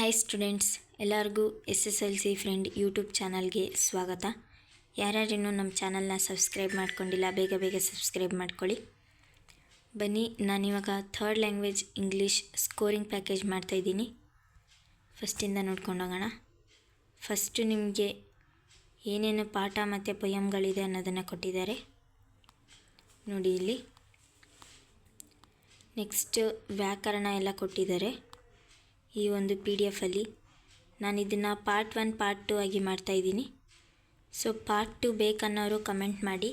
Hi students ಎಲ್ಲರಿಗೂ S S L C friend YouTube ಚಾನಲ್ಗೆ ಸ್ವಾಗತ. ಯಾರ್ಯಾರಿನ್ನೂ ನಮ್ಮ ಚಾನಲ್ನ ಸಬ್ಸ್ಕ್ರೈಬ್ ಮಾಡ್ಕೊಂಡಿಲ್ಲ, ಬೇಗ ಬೇಗ ಸಬ್ಸ್ಕ್ರೈಬ್ ಮಾಡ್ಕೊಳ್ಳಿ. ಬನ್ನಿ ನಾನಿವಾಗ third language English scoring package ಮಾಡ್ತಾಯಿದ್ದೀನಿ ಫಸ್ಟಿಂದ ನೋಡ್ಕೊಂಡು ಹೋಗೋಣ. ಫಸ್ಟು ನಿಮಗೆ ಏನೇನು ಪಾಠ ಮತ್ತು ಪೊಯಮ್ಗಳಿದೆ ಅನ್ನೋದನ್ನು ಕೊಟ್ಟಿದ್ದಾರೆ. ನೋಡಿ ಇಲ್ಲಿ. ನೆಕ್ಸ್ಟ್ ವ್ಯಾಕರಣ ಎಲ್ಲ ಕೊಟ್ಟಿದ್ದಾರೆ. ಈ ಒಂದು ಪಿ ಡಿ ಎಫಲ್ಲಿ ನಾನು ಇದನ್ನು ಪಾರ್ಟ್ ಒನ್ ಪಾರ್ಟ್ ಟು ಆಗಿ ಮಾಡ್ತಾಯಿದ್ದೀನಿ ಸೊ ಪಾರ್ಟ್ ಟು ಬೇಕನ್ನೋರು ಕಮೆಂಟ್ ಮಾಡಿ.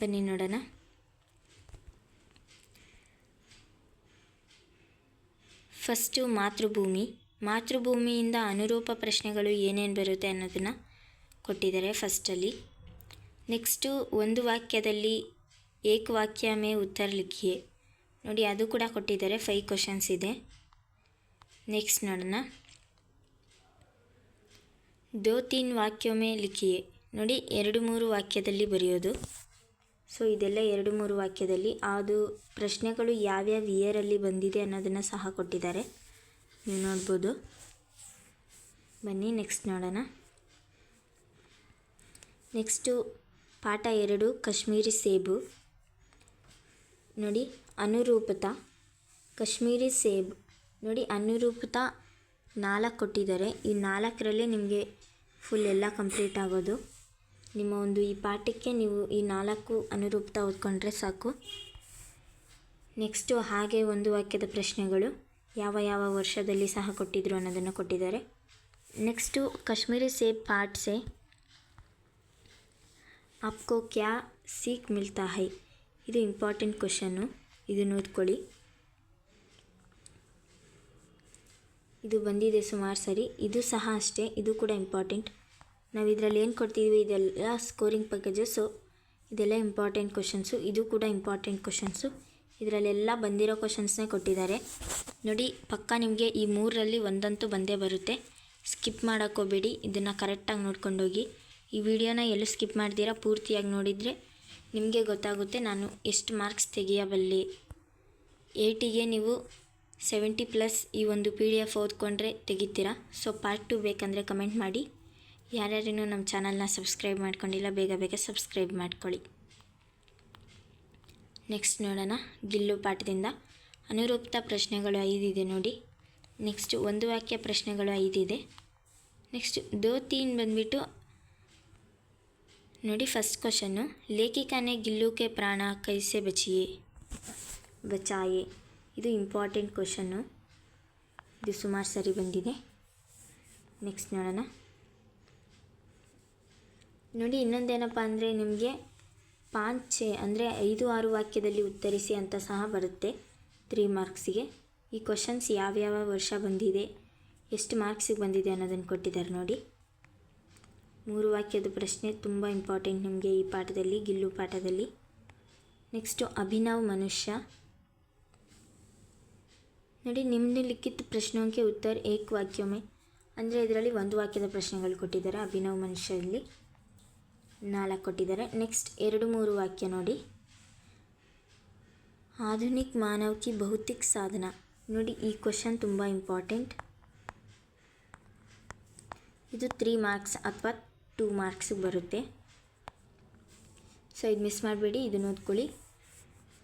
ಬನ್ನಿ ನೋಡೋಣ. ಫಸ್ಟು ಮಾತೃಭೂಮಿ. ಮಾತೃಭೂಮಿಯಿಂದ ಅನುರೂಪ ಪ್ರಶ್ನೆಗಳು ಏನೇನು ಬರುತ್ತೆ ಅನ್ನೋದನ್ನು ಕೊಟ್ಟಿದ್ದಾರೆ ಫಸ್ಟಲ್ಲಿ ನೆಕ್ಸ್ಟು ಒಂದು ವಾಕ್ಯದಲ್ಲಿ ಏಕವಾಕ್ಯ ಮೇ ಉತ್ತರ ಲಿಖಿಯೇ ನೋಡಿ, ಅದು ಕೂಡ ಕೊಟ್ಟಿದ್ದಾರೆ ಫೈವ್ ಕ್ವಶನ್ಸ್ ಇದೆ. ನೆಕ್ಸ್ಟ್ ನೋಡೋಣ. ದೋ ತೀನ್ ವಾಕ್ಯೋ ಲಿಖಿಯೆ. ಲಿಖಿಯೇ ನೋಡಿ, ಎರಡು ಮೂರು ವಾಕ್ಯದಲ್ಲಿ ಬರೆಯೋದು. ಸೊ ಇದೆಲ್ಲ ಎರಡು ಮೂರು ವಾಕ್ಯದಲ್ಲಿ ಅದು ಪ್ರಶ್ನೆಗಳು ಯಾವ್ಯಾವ ಇಯರಲ್ಲಿ ಬಂದಿದೆ ಅನ್ನೋದನ್ನು ಸಹ ಕೊಟ್ಟಿದ್ದಾರೆ. ನೀವು ನೋಡ್ಬೋದು. ಬನ್ನಿ ನೆಕ್ಸ್ಟ್ ನೋಡೋಣ. ನೆಕ್ಸ್ಟು ಪಾಠ ಎರಡು, ಕಾಶ್ಮೀರಿ ಸೇಬು. ನೋಡಿ, ಅನುರೂಪತ, ಕಾಶ್ಮೀರಿ ಸೇಬ್. ನೋಡಿ, ಅನುರೂಪತ ನಾಲ್ಕು ಕೊಟ್ಟಿದ್ದಾರೆ. ಈ ನಾಲ್ಕರಲ್ಲೇ ನಿಮಗೆ ಫುಲ್ ಎಲ್ಲ ಕಂಪ್ಲೀಟ್ ಆಗೋದು. ನಿಮ್ಮ ಒಂದು ಈ ಪಾಠಕ್ಕೆ ನೀವು ಈ ನಾಲ್ಕು ಅನುರೂಪತ ಓದ್ಕೊಂಡ್ರೆ ಸಾಕು. ನೆಕ್ಸ್ಟು ಹಾಗೆ ಒಂದು ವಾಕ್ಯದ ಪ್ರಶ್ನೆಗಳು. ಯಾವ ಯಾವ ವರ್ಷದಲ್ಲಿ ಸಹ ಕೊಟ್ಟಿದ್ರು ಅನ್ನೋದನ್ನು ಕೊಟ್ಟಿದ್ದಾರೆ. ನೆಕ್ಸ್ಟು ಕಾಶ್ಮೀರಿ ಸೇ ಪಾಠ ಸೆ. ಆಪ್ಕೋ ಕ್ಯಾ ಸೀಕ್ ಮಿಲ್ತಾ ಹೈ? ಇದು ಇಂಪಾರ್ಟೆಂಟ್ ಕ್ವಶನ್ನು ಇದನ್ನು ಓದ್ಕೊಳ್ಳಿ. ಇದು ಬಂದಿದೆ ಸುಮಾರು ಸರಿ. ಇದು ಸಹ ಅಷ್ಟೇ, ಇದು ಕೂಡ ಇಂಪಾರ್ಟೆಂಟ್ ನಾವು ಇದರಲ್ಲಿ ಏನು ಕೊಡ್ತೀವಿ ಇದೆಲ್ಲ ಸ್ಕೋರಿಂಗ್ ಪ್ಯಾಕೇಜು ಸೊ ಇದೆಲ್ಲ ಇಂಪಾರ್ಟೆಂಟ್ ಕ್ವಶನ್ಸು ಇದು ಕೂಡ ಇಂಪಾರ್ಟೆಂಟ್ ಕ್ವಶನ್ಸು ಇದರಲ್ಲೆಲ್ಲ ಬಂದಿರೋ ಕ್ವಶನ್ಸ್ನೇ ಕೊಟ್ಟಿದ್ದಾರೆ. ನೋಡಿ, ಪಕ್ಕ ನಿಮಗೆ ಈ ಮೂರರಲ್ಲಿ ಒಂದಂತೂ ಬಂದೇ ಬರುತ್ತೆ. ಸ್ಕಿಪ್ ಮಾಡೋಕ್ಕೋಬೇಡಿ ಇದನ್ನು ಕರೆಕ್ಟಾಗಿ ನೋಡ್ಕೊಂಡೋಗಿ ಈ ವಿಡಿಯೋನ ಎಲ್ಲೂ ಸ್ಕಿಪ್ ಮಾಡ್ತೀರಾ ಪೂರ್ತಿಯಾಗಿ ನೋಡಿದರೆ ನಿಮಗೆ ಗೊತ್ತಾಗುತ್ತೆ ನಾನು ಎಷ್ಟು ಮಾರ್ಕ್ಸ್ ತೆಗಿಯಬಲ್ಲೆ. ಏಯ್ಟಿಗೆ ನೀವು ಸೆವೆಂಟಿ ಪ್ಲಸ್ ಈ ಒಂದು ಪಿ ಡಿ ಎಫ್ ಓದ್ಕೊಂಡ್ರೆ ತೆಗಿತೀರಾ? ಸೊ ಪಾರ್ಟ್ ಟು ಬೇಕಂದರೆ ಕಮೆಂಟ್ ಮಾಡಿ. ಯಾರ್ಯಾರೂ ನಮ್ಮ ಚಾನಲ್ನ ಸಬ್ಸ್ಕ್ರೈಬ್ ಮಾಡ್ಕೊಂಡಿಲ್ಲ, ಬೇಗ ಬೇಗ ಸಬ್ಸ್ಕ್ರೈಬ್ ಮಾಡ್ಕೊಳ್ಳಿ. ನೆಕ್ಸ್ಟ್ ನೋಡೋಣ, ಗಿಲ್ಲು ಪಾಠದಿಂದ. ಅನುರೂಪ್ತ ಪ್ರಶ್ನೆಗಳು ಐದಿದೆ ನೋಡಿ. ನೆಕ್ಸ್ಟ್ ಒಂದು ವಾಕ್ಯ ಪ್ರಶ್ನೆಗಳು ಐದಿದೆ ನೆಕ್ಸ್ಟ್ ದೋತೀನ್ ಬಂದುಬಿಟ್ಟು ನೋಡಿ ಫಸ್ಟ್ ಕ್ವಶನ್ನು ಲೇಖಿಕಾನೆ ಗಿಲ್ಲುಕೆ ಪ್ರಾಣ ಕೈಸೆ ಬಚಿಯೇ, ಬಚಾಯೆ. ಇದು ಇಂಪಾರ್ಟೆಂಟ್ ಕ್ವಶನ್ನು ಇದು ಸುಮಾರು ಸರಿ ಬಂದಿದೆ. ನೆಕ್ಸ್ಟ್ ನೋಡೋಣ. ನೋಡಿ, ಇನ್ನೊಂದೇನಪ್ಪ ಅಂದರೆ ನಿಮಗೆ ಪಾಂಚೆ ಅಂದರೆ ಐದು ಆರು ವಾಕ್ಯದಲ್ಲಿ ಉತ್ತರಿಸಿ ಅಂತ ಸಹ ಬರುತ್ತೆ ತ್ರೀ ಮಾರ್ಕ್ಸಿಗೆ ಈ ಕ್ವಶನ್ಸ್ ಯಾವ್ಯಾವ ವರ್ಷ ಬಂದಿದೆ, ಎಷ್ಟು ಮಾರ್ಕ್ಸಿಗೆ ಬಂದಿದೆ ಅನ್ನೋದನ್ನು ಕೊಟ್ಟಿದ್ದಾರೆ ನೋಡಿ. ಮೂರು ವಾಕ್ಯದ ಪ್ರಶ್ನೆ ತುಂಬ ಇಂಪಾರ್ಟೆಂಟ್ ನಿಮಗೆ ಈ ಪಾಠದಲ್ಲಿ, ಗಿಲ್ಲು ಪಾಠದಲ್ಲಿ. ನೆಕ್ಸ್ಟು ಅಭಿನವ್ ಮನುಷ್ಯ. ನೋಡಿ ನಿಮ್ಮದು ಲಿಖಿತ ಪ್ರಶ್ನೋಂಕೆ ಉತ್ತರ ಏಕ್ ವಾಕ್ಯಮೆ ಅಂದರೆ ಇದರಲ್ಲಿ ಒಂದು ವಾಕ್ಯದ ಪ್ರಶ್ನೆಗಳು ಕೊಟ್ಟಿದ್ದಾರೆ, ಅಭಿನವ್ ಮನುಷ್ಯರಲ್ಲಿ ನಾಲ್ಕು ಕೊಟ್ಟಿದ್ದಾರೆ. ನೆಕ್ಸ್ಟ್ ಎರಡು ಮೂರು ವಾಕ್ಯ ನೋಡಿ. ಆಧುನಿಕ ಮಾನವಕ್ಕೆ ಭೌತಿಕ ಭೌತಿಕ್ ಸಾಧನ. ನೋಡಿ, ಈ ಕ್ವಶನ್ ತುಂಬ ಇಂಪಾರ್ಟೆಂಟ್ ಇದು ತ್ರೀ ಮಾರ್ಕ್ಸ್ ಅಥವಾ ಟೂ ಮಾರ್ಕ್ಸಿಗೆ ಬರುತ್ತೆ. ಸೊ ಇದು ಮಿಸ್ ಮಾಡಬೇಡಿ, ಇದನ್ನು ಓದ್ಕೊಳ್ಳಿ.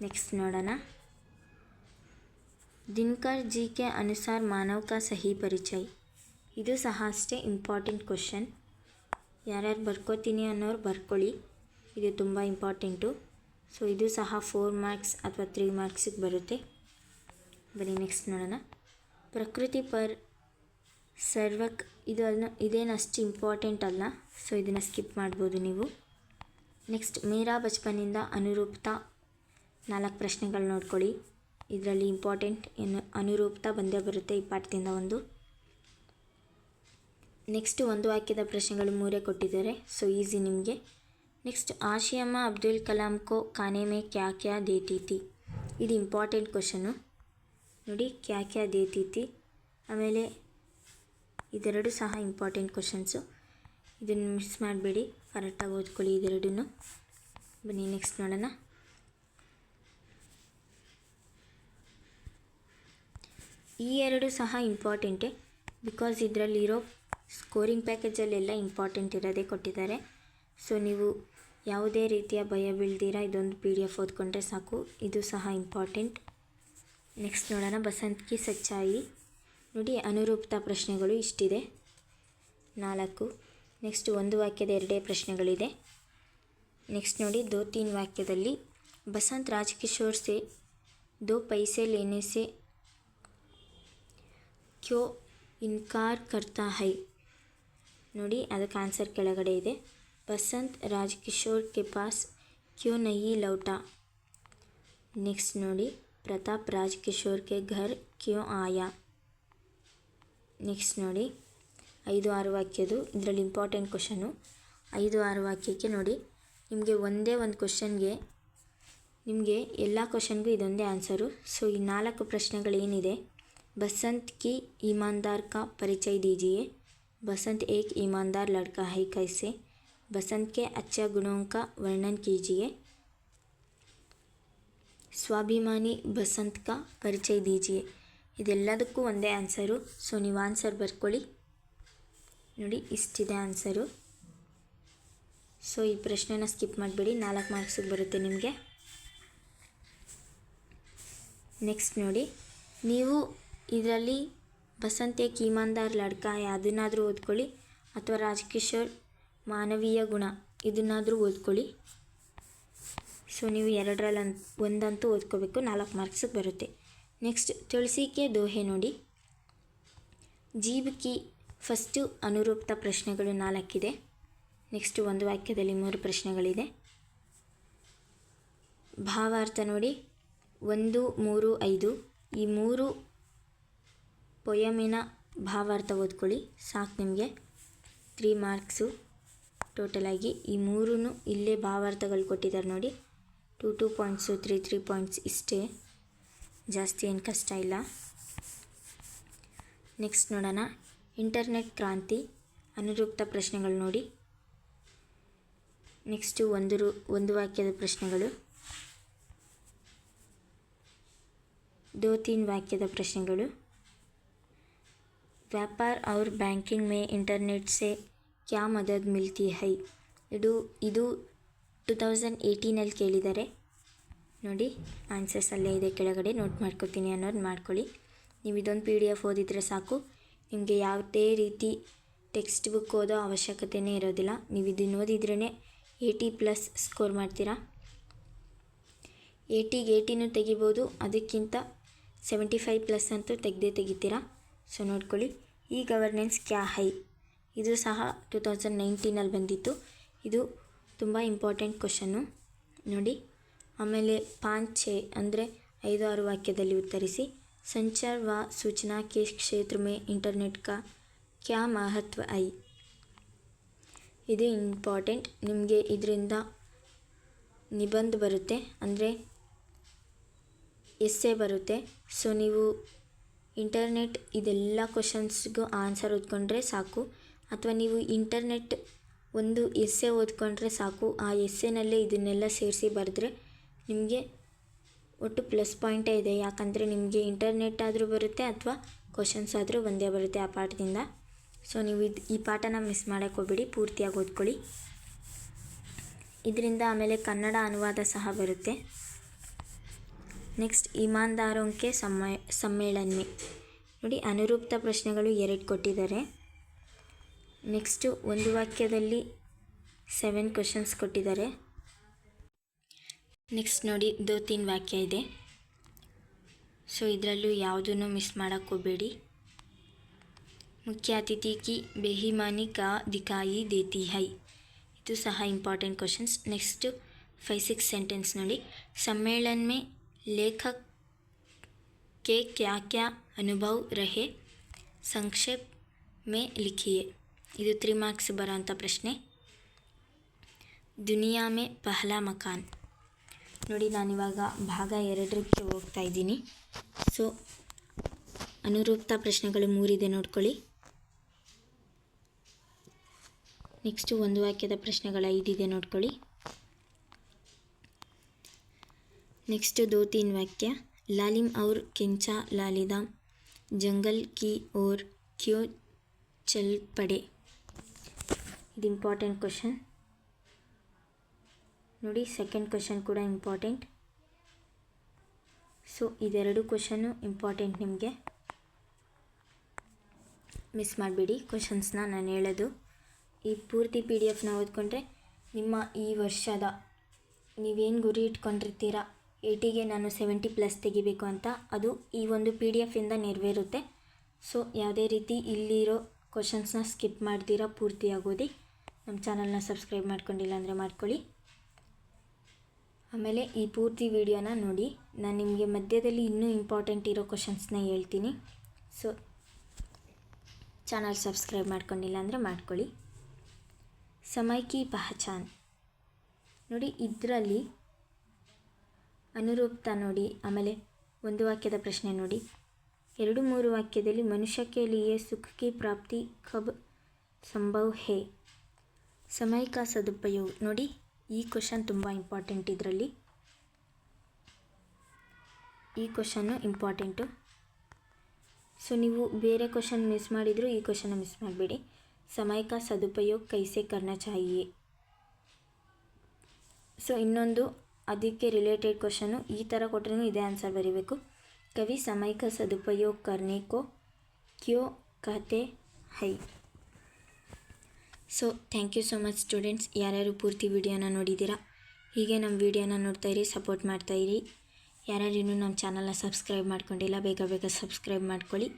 ನೆಕ್ಸ್ಟ್ ನೋಡೋಣ. ದಿನಕರ್ ಜಿ ಕೆ ಅನುಸಾರ ಮಾನವಕ ಸಹಿ ಪರಿಚಯ ಇದು ಸಹ ಅಷ್ಟೇ ಇಂಪಾರ್ಟೆಂಟ್ ಕ್ವಶನ್ ಯಾರ್ಯಾರು ಬರ್ಕೋತೀನಿ ಅನ್ನೋರು ಬರ್ಕೊಳ್ಳಿ ಇದು ತುಂಬ ಇಂಪಾರ್ಟೆಂಟು ಸೊ ಇದು ಸಹ ಫೋರ್ ಮಾರ್ಕ್ಸ್ ಅಥವಾ ತ್ರೀ ಮಾರ್ಕ್ಸಿಗೆ ಬರುತ್ತೆ ಬನ್ನಿ ನೆಕ್ಸ್ಟ್ ನೋಡೋಣ ಪ್ರಕೃತಿ ಪರ್ ಸರ್ವಕ್ ಇದು ಅದನ್ನ ಇದೇನು ಅಷ್ಟು ಇಂಪಾರ್ಟೆಂಟ್ ಅಲ್ಲ ಸೊ ಇದನ್ನು ಸ್ಕಿಪ್ ಮಾಡ್ಬೋದು ನೀವು ನೆಕ್ಸ್ಟ್ ಮೀರಾ ಬಚ್ಪನಿಂದ ಅನುರೂಪ್ತ ನಾಲ್ಕು ಪ್ರಶ್ನೆಗಳು ನೋಡ್ಕೊಳ್ಳಿ ಇದರಲ್ಲಿ ಇಂಪಾರ್ಟೆಂಟ್ ಏನು ಅನುರೂಪ್ತ ಬಂದೇ ಬರುತ್ತೆ ಈ ಪಾಠದಿಂದ ಒಂದು. ನೆಕ್ಸ್ಟ್ ಒಂದು ವಾಕ್ಯದ ಪ್ರಶ್ನೆಗಳು ಮೂರೇ ಕೊಟ್ಟಿದ್ದಾರೆ ಸೊ ಈಸಿ ನಿಮಗೆ. ನೆಕ್ಸ್ಟ್ ಆಶಿಯಮ್ಮ ಅಬ್ದುಲ್ ಕಲಾಂ ಕೋ ಖಾನೆ ಮೇ ಕ್ಯಾ ಕ್ಯಾ ದೇತೀತಿ? ಇದು ಇಂಪಾರ್ಟೆಂಟ್ ಕ್ವಶನು ನೋಡಿ, ಕ್ಯಾ ಕ್ಯಾ ದೇತೀತಿ? ಆಮೇಲೆ ಇದೆರಡು ಸಹ ಇಂಪಾರ್ಟೆಂಟ್ ಕ್ವಶನ್ಸು ಇದನ್ನು ಮಿಸ್ ಮಾಡಬೇಡಿ, ಕರೆಕ್ಟಾಗಿ ಓದ್ಕೊಳ್ಳಿ ಇದೆರಡನ್ನು. ಬನ್ನಿ ನೆಕ್ಸ್ಟ್ ನೋಡೋಣ. ಈ ಎರಡು ಸಹ ಇಂಪಾರ್ಟೆಂಟೇ ಬಿಕಾಸ್ ಇದರಲ್ಲಿರೋ ಸ್ಕೋರಿಂಗ್ ಪ್ಯಾಕೇಜಲ್ಲೆಲ್ಲ ಇಂಪಾರ್ಟೆಂಟ್ ಇರೋದೇ ಕೊಟ್ಟಿದ್ದಾರೆ. ಸೊ ನೀವು ಯಾವುದೇ ರೀತಿಯ ಭಯ ಬೀಳ್ದಿರ ಇದೊಂದು ಪಿ ಡಿ ಎಫ್ ಓದ್ಕೊಂಡ್ರೆ ಸಾಕು, ಇದು ಸಹ ಇಂಪಾರ್ಟೆಂಟ್ ನೆಕ್ಸ್ಟ್ ನೋಡೋಣ ಬಸಂತ್ ಕಿ ಸಚ್ಚಾಯಿ. ನೋಡಿ, ಅನುರೂಪ್ತ ಪ್ರಶ್ನೆಗಳು ಇಷ್ಟಿದೆ. ನಾಲ್ಕು. ನೆಕ್ಸ್ಟ್ ಒಂದು ವಾಕ್ಯದ ಎರಡೇ ಪ್ರಶ್ನೆಗಳಿದೆ. ನೆಕ್ಸ್ಟ್ ನೋಡಿ, ದೋ ತೀನ್ ವಾಕ್ಯದಲ್ಲಿ, ಬಸಂತ್ ರಾಜ್ ಕಿಶೋರ್ ಸೆ, ದೋ ಪೈಸೆ ಲೇನೆ ಸೆ ಕ್ಯೋ ಇನ್ಕಾರ್ ಕರ್ತಾ ಹೈ. ನೋಡಿ, ಅದಕ್ಕೆ ಆನ್ಸರ್ ಕೆಳಗಡೆ ಇದೆ. ಬಸಂತ್ ರಾಜ್ ಕಿಶೋರ್ ಕೆ ಪಾಸ್ ಕ್ಯೋ ನಯಿ ಲೌಟಾ. ನೆಕ್ಸ್ಟ್ ನೋಡಿ, ಪ್ರತಾಪ್ ರಾಜ್ ಕಿಶೋರ್ ಕೆ ಘರ್ ಕ್ಯೋ ಆಯಾ. ನೆಕ್ಸ್ಟ್ ನೋಡಿ, ಐದು ಆರು ವಾಕ್ಯದು ಇದರಲ್ಲಿ ಇಂಪಾರ್ಟೆಂಟ್ ಕ್ವಶನು ಐದು ಆರು ವಾಕ್ಯಕ್ಕೆ ನೋಡಿ, ನಿಮಗೆ ಒಂದೇ ಒಂದು ಕ್ವಶನ್ಗೆ ನಿಮಗೆ ಎಲ್ಲ ಕ್ವಶನ್ಗೂ ಇದೊಂದೇ ಆನ್ಸರು ಸೊ ಈ ನಾಲ್ಕು ಪ್ರಶ್ನೆಗಳೇನಿದೆ बसंत की ईमानदार का परिचय दीजिए बसंत एक ईमानदार लड़का है कैसे बसंत के अच्छे गुणों का वर्णन कीजिए ಸ್ವಾಭಿಮಾನಿ ಬಸಂತ್ ಕಾ ಪರಿಚಯ ದೀಜಿಯೆ ಇದೆಲ್ಲದಕ್ಕೂ ಒಂದೇ ಆನ್ಸರು ಸೊ ನೀವು ಆನ್ಸರ್ ಬರ್ಕೊಳ್ಳಿ ನೋಡಿ ಇಷ್ಟಿದೆ ಆನ್ಸರು ಸೊ ಈ ಪ್ರಶ್ನೆನ ಸ್ಕಿಪ್ ಮಾಡಿಬಿಡಿ ನಾಲ್ಕು ಮಾರ್ಕ್ಸಿಗೆ ಬರುತ್ತೆ ನಿಮಗೆ ನೆಕ್ಸ್ಟ್ ನೋಡಿ ನೀವು ಇದರಲ್ಲಿ ಬಸಂತೆ ಕೀಮಾಂದಾರ್ ಲಡ್ಕ ಅದನ್ನಾದರೂ ಓದ್ಕೊಳ್ಳಿ ಅಥವಾ ರಾಜ್ಕಿಶೋರ್ ಮಾನವೀಯ ಗುಣ ಇದನ್ನಾದರೂ ಓದ್ಕೊಳ್ಳಿ. ಸೊ ನೀವು ಎರಡರಲ್ಲಿ ಒಂದಂತೂ ಓದ್ಕೋಬೇಕು, ನಾಲ್ಕು ಮಾರ್ಕ್ಸಿಗೆ ಬರುತ್ತೆ. ನೆಕ್ಸ್ಟ್ ತುಳಸಿಕೆ ದೋಹೆ ನೋಡಿ. ಜೀವ್ ಕಿ ಫಸ್ಟು ಅನುರೂಪ್ತ ಪ್ರಶ್ನೆಗಳು ನಾಲ್ಕಿದೆ. ನೆಕ್ಸ್ಟ್ ಒಂದು ವಾಕ್ಯದಲ್ಲಿ ಮೂರು ಪ್ರಶ್ನೆಗಳಿದೆ. ಭಾವಾರ್ಥ ನೋಡಿ. ಒಂದು, ಮೂರು, ಐದು. ಈ ಮೂರು ಪೊಯಮಿನ ಭಾವಾರ್ಥ ಓದ್ಕೊಳ್ಳಿ. ಸಾಕು ನಿಮಗೆ. ತ್ರೀ ಮಾರ್ಕ್ಸು ಟೋಟಲಾಗಿ ಈ ಮೂರೂ ಇಲ್ಲೇ ಭಾವಾರ್ಥಗಳು ಕೊಟ್ಟಿದ್ದಾರೆ ನೋಡಿ. Two two points three three points ಇಷ್ಟೇ. ಜಾಸ್ತಿ ಏನು ಕಷ್ಟ ಇಲ್ಲ. ನೆಕ್ಸ್ಟ್ ನೋಡೋಣ. ಇಂಟರ್ನೆಟ್ ಕ್ರಾಂತಿ, ಅನುರೂಕ್ತ ಪ್ರಶ್ನೆಗಳು ನೋಡಿ. ನೆಕ್ಸ್ಟು ಒಂದು ರು, ಒಂದು ವಾಕ್ಯದ ಪ್ರಶ್ನೆಗಳು. ದೋ ತೀನ್ ವಾಕ್ಯದ ಪ್ರಶ್ನೆಗಳು. ವ್ಯಾಪಾರ और ಬ್ಯಾಂಕಿಂಗ್ में ಇಂಟರ್ನೆಟ್ से क्या मदद मिलती है ಇದು ಇದು ಟು ತೌಸಂಡ್ ಏಯ್ಟೀನಲ್ಲಿ ಕೇಳಿದ್ದಾರೆ ನೋಡಿ ಆನ್ಸರ್ಸ್ ಅಲ್ಲೇ ಇದೆ ಕೆಳಗಡೆ ನೋಟ್ ಮಾಡ್ಕೊತೀನಿ ಅನ್ನೋದು ಮಾಡ್ಕೊಳ್ಳಿ ನೀವು ಇದೊಂದು ಪಿ ಡಿ ಎಫ್ ಓದಿದರೆ ಸಾಕು ನಿಮಗೆ ಯಾವುದೇ ರೀತಿ ಟೆಕ್ಸ್ಟ್ ಬುಕ್ ಓದೋ ಅವಶ್ಯಕತೆಯೇ ಇರೋದಿಲ್ಲ ನೀವು ಇದನ್ನು ಓದಿದ್ರೇ ಏಯ್ಟಿ ಪ್ಲಸ್ ಸ್ಕೋರ್ ಮಾಡ್ತೀರಾ ಏಯ್ಟಿಗೆ ಏಯ್ಟಿನೂ ತೆಗಿಬೋದು ಅದಕ್ಕಿಂತ ಸೆವೆಂಟಿ ಫೈವ್ ಪ್ಲಸ್ ಅಂತೂ ತೆಗೆದೇ ತೆಗಿತೀರಾ ಸೊ ನೋಡ್ಕೊಳ್ಳಿ ಈ ಗವರ್ನೆನ್ಸ್ ಕ್ಯಾ ಹೈ? ಇದು ಸಹ ಟು ತೌಸಂಡ್ ನೈನ್ಟೀನಲ್ಲಿ ಬಂದಿತ್ತು. ಇದು ತುಂಬ ಇಂಪಾರ್ಟೆಂಟ್ ಕ್ವಶನ್ನು ನೋಡಿ, ಆಮೇಲೆ ಪಾಂಚ್ ಛೆ ಅಂದರೆ ಐದು ಆರು ವಾಕ್ಯದಲ್ಲಿ ಉತ್ತರಿಸಿ. ಸಂಚಾರ್ ವ ಸೂಚನಾ ಕೆ ಕ್ಷೇತ್ರ ಮೇ ಇಂಟರ್ನೆಟ್ ಕಾ? ಕ್ಯಾ ಮಹತ್ವ ಐ? ಇದು ಇಂಪಾರ್ಟೆಂಟ್ ನಿಮಗೆ ಇದರಿಂದ ನಿಬಂಧ ಬರುತ್ತೆ. ಅಂದರೆ ಎಸ್ಸೆ ಬರುತ್ತೆ. ಸೊ ನೀವು ಇಂಟರ್ನೆಟ್ ಇದೆಲ್ಲ ಕ್ವಶನ್ಸ್ಗೂ ಆನ್ಸರ್ ಓದ್ಕೊಂಡ್ರೆ ಸಾಕು. ಅಥವಾ ನೀವು ಇಂಟರ್ನೆಟ್ ಒಂದು ಎಸ್ಸೆ ಓದ್ಕೊಂಡ್ರೆ ಸಾಕು. ಆ ಎಸ್ಸೆನಲ್ಲೇ ಇದನ್ನೆಲ್ಲ ಸೇರಿಸಿ ಬರೆದ್ರೆ ನಿಮಗೆ ಒಟ್ಟು ಪ್ಲಸ್ ಪಾಯಿಂಟೇ ಇದೆ. ಯಾಕಂದರೆ ನಿಮಗೆ ಇಂಟರ್ನೆಟ್ ಆದರೂ ಬರುತ್ತೆ ಅಥವಾ ಕ್ವಶನ್ಸ್ ಆದರೂ ಒಂದೇ ಬರುತ್ತೆ ಆ ಪಾಠದಿಂದ. ಸೊ ನೀವು ಇದು ಈ ಪಾಠನ ಮಿಸ್ ಮಾಡೋಕ್ಕೆ ಹೋಗ್ಬೇಡಿ. ಪೂರ್ತಿಯಾಗಿ ಓದ್ಕೊಳ್ಳಿ. ಇದರಿಂದ ಆಮೇಲೆ ಕನ್ನಡ ಅನುವಾದ ಸಹ ಬರುತ್ತೆ. ನೆಕ್ಸ್ಟ್ ಇಮಾನ್ದಾರೋಂಕೆ ಸಮ್ಮ ಸಮ್ಮೇಳನ್ಮೆ ನೋಡಿ, ಅನುರೂಪ್ತ ಪ್ರಶ್ನೆಗಳು ಎರಡು ಕೊಟ್ಟಿದ್ದಾರೆ. ನೆಕ್ಸ್ಟು ಒಂದು ವಾಕ್ಯದಲ್ಲಿ ಸೆವೆನ್ ಕ್ವಶನ್ಸ್ ಕೊಟ್ಟಿದ್ದಾರೆ. ನೆಕ್ಸ್ಟ್ ನೋಡಿ, ದೋ ತೀನ್ ವಾಕ್ಯ ಇದೆ. ಸೊ ಇದರಲ್ಲೂ ಯಾವುದನ್ನು ಮಿಸ್ ಮಾಡೋಕ್ಕೋಗ್ಬೇಡಿ ಮುಖ್ಯ ಅತಿಥಿ ಕಿ ಬೆಹಿಮಾನಿ ಕಾ ದಿಕಾಯಿ ದೇತಿ ಹೈ. ಇದು ಸಹ important questions next five six sentence ನೋಡಿ. ಸಮ್ಮೇಳನ್ಮೆ लेखक के क्या क्या अनुभव रहे ಸಂಕ್ಷೇಪ್ ಮೇ ಲಿಖಿಯೆ ಇದು ತ್ರೀ ಮಾರ್ಕ್ಸ್ ಬರೋಂಥ ಪ್ರಶ್ನೆ ದುನಿಯಾ ಮೇ ಪಹಲಾ ಮಕಾನ್ ನೋಡಿ ನಾನಿವಾಗ ಭಾಗ ಎರಡಕ್ಕೆ ಹೋಗ್ತಾ ಇದ್ದೀನಿ ಸೊ ಅನುರೂಪ್ತ ಪ್ರಶ್ನೆಗಳು ಮೂರಿದೆ ನೋಡ್ಕೊಳ್ಳಿ ನೆಕ್ಸ್ಟು ಒಂದು ವಾಕ್ಯದ ಪ್ರಶ್ನೆಗಳು ಐದಿದೆ ನೋಡ್ಕೊಳ್ಳಿ ನೆಕ್ಸ್ಟ್ दो तीन वाक्य लालिम और किंचा लालिदा जंगल की ओर क्यों चल पड़े ಇದು ಇಂಪಾರ್ಟೆಂಟ್ ಕ್ವಶನ್ ನೋಡಿ ಸೆಕೆಂಡ್ ಕ್ವಶನ್ ಕೂಡ ಇಂಪಾರ್ಟೆಂಟ್ ಸೊ ಇದೆರಡು ಕ್ವಶನ್ನು ಇಂಪಾರ್ಟೆಂಟ್ ನಿಮಗೆ ಮಿಸ್ ಮಾಡಬೇಡಿ ಕ್ವಶನ್ಸ್ನ ನಾನು ಹೇಳೋದು ಈ ಪೂರ್ತಿ ಪಿ ಡಿ ಎಫ್ನ ಓದ್ಕೊಂಡ್ರೆ ನಿಮ್ಮ ಈ ವರ್ಷದ ನೀವೇನು ಗುರಿ ಇಟ್ಕೊಂಡಿರ್ತೀರ ಏಯ್ಟಿಗೆ ನಾನು ಸೆವೆಂಟಿ ಪ್ಲಸ್ ತೆಗಿಬೇಕು ಅಂತ. ಅದು ಈ ಒಂದು ಪಿ ಡಿ ಎಫಿಂದ ನೆರವೇರುತ್ತೆ. ಸೊ ಯಾವುದೇ ರೀತಿ ಇಲ್ಲಿರೋ ಕ್ವಶನ್ಸ್ನ ಸ್ಕಿಪ್ ಮಾಡ್ದಿರ ಪೂರ್ತಿಯಾಗೋದಿ ನಮ್ಮ ಚಾನಲ್ನ ಸಬ್ಸ್ಕ್ರೈಬ್ ಮಾಡ್ಕೊಂಡಿಲ್ಲ ಅಂದರೆ ಮಾಡ್ಕೊಳ್ಳಿ. ಆಮೇಲೆ ಈ ಪೂರ್ತಿ ವಿಡಿಯೋನ ನೋಡಿ. ನಾನು ನಿಮಗೆ ಮಧ್ಯದಲ್ಲಿ ಇನ್ನೂ ಇಂಪಾರ್ಟೆಂಟ್ ಇರೋ ಕ್ವಶನ್ಸ್ನ ಹೇಳ್ತೀನಿ. ಸೊ ಚಾನಲ್ ಸಬ್ಸ್ಕ್ರೈಬ್ ಮಾಡ್ಕೊಂಡಿಲ್ಲ ಅಂದರೆ ಮಾಡ್ಕೊಳ್ಳಿ. ಸಮಯ ಕಿ ಪಹಚಾನ್. ನೋಡಿ, ಇದರಲ್ಲಿ ಅನುರೂಪ್ತ ನೋಡಿ, ಆಮೇಲೆ ಒಂದು ವಾಕ್ಯದ ಪ್ರಶ್ನೆ ನೋಡಿ. ಎರಡು ಮೂರು ವಾಕ್ಯದಲ್ಲಿ ಮನುಷ್ಯ ಕೇಳಿಯೇ ಸುಖಕ್ಕೆ ಪ್ರಾಪ್ತಿ ಕಬ್ ಸಂಭವ್ ಹೇ. ಸಮಯ ಕಾ ಸದುಪಯೋಗ ನೋಡಿ, ಈ ಕ್ವಶನ್ ತುಂಬ ಇಂಪಾರ್ಟೆಂಟ್ ಇದರಲ್ಲಿ. ಈ ಕ್ವಶನ್ನು ಇಂಪಾರ್ಟೆಂಟು. ಸೊ, ನೀವು ಬೇರೆ ಕ್ವಶನ್ ಮಿಸ್ ಮಾಡಿದರೂ ಈ ಕ್ವಶನ್ನ ಮಿಸ್ ಮಾಡಬೇಡಿ. ಸಮಯಕ ಸದುಪಯೋಗ ಕೈಸೆ ಕರ್ನ ಚಾಹಿಯೇ ಸೊ, ಇನ್ನೊಂದು ಅದಕ್ಕೆ ರಿಲೇಟೆಡ್ ಕ್ವಶನು ಈ ಥರ ಕೊಟ್ರೂ ಇದೇ ಆನ್ಸರ್ ಬರೀಬೇಕು. ಕವಿ ಸಮಯಕ ಸದುಪಯೋಗ ಕರ್ನೇಕೋ ಕ್ಯೋ ಕತೆ high. So thank you so much students ಯಾರ್ಯಾರು ಪೂರ್ತಿ ವಿಡಿಯೋನ ನೋಡಿದ್ದೀರಾ, ಹೀಗೆ ನಮ್ಮ ವಿಡಿಯೋನ ಇರಿ ಸಪೋರ್ಟ್ ಮಾಡ್ತಾ ಇರಿ. ಯಾರ್ಯಾರು ಇನ್ನೂ ನಮ್ಮ ಚಾನಲ್ನ ಸಬ್ಸ್ಕ್ರೈಬ್ ಮಾಡ್ಕೊಂಡಿಲ್ಲ, ಬೇಗ ಬೇಗ ಸಬ್ಸ್ಕ್ರೈಬ್ ಮಾಡ್ಕೊಳ್ಳಿ.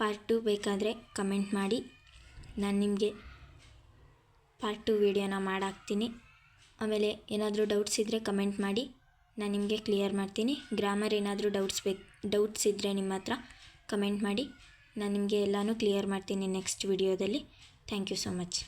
ಪಾರ್ಟ್ ಟು ಬೇಕಾದರೆ ಕಮೆಂಟ್ ಮಾಡಿ. ನಾನು ನಿಮಗೆ ಪಾರ್ಟ್ ಟು ವೀಡಿಯೋನ ಮಾಡಾಕ್ತೀನಿ. ಆಮೇಲೆ ಏನಾದರೂ ಡೌಟ್ಸ್ ಇದ್ದರೆ ಕಮೆಂಟ್ ಮಾಡಿ. ನಾನು ನಿಮಗೆ ಕ್ಲಿಯರ್ ಮಾಡ್ತೀನಿ. ಗ್ರಾಮರ್ ಏನಾದರೂ ಡೌಟ್ಸ್ ಬೇಕು ಡೌಟ್ಸ್ ಇದ್ದರೆ ನಿಮ್ಮ ಹತ್ರ ಕಮೆಂಟ್ ಮಾಡಿ. ನಾನು ನಿಮಗೆ ಎಲ್ಲನೂ ಕ್ಲಿಯರ್ ಮಾಡ್ತೀನಿ ನೆಕ್ಸ್ಟ್ ವಿಡಿಯೋದಲ್ಲಿ ಥ್ಯಾಂಕ್ ಯು ಸೊ ಮಚ್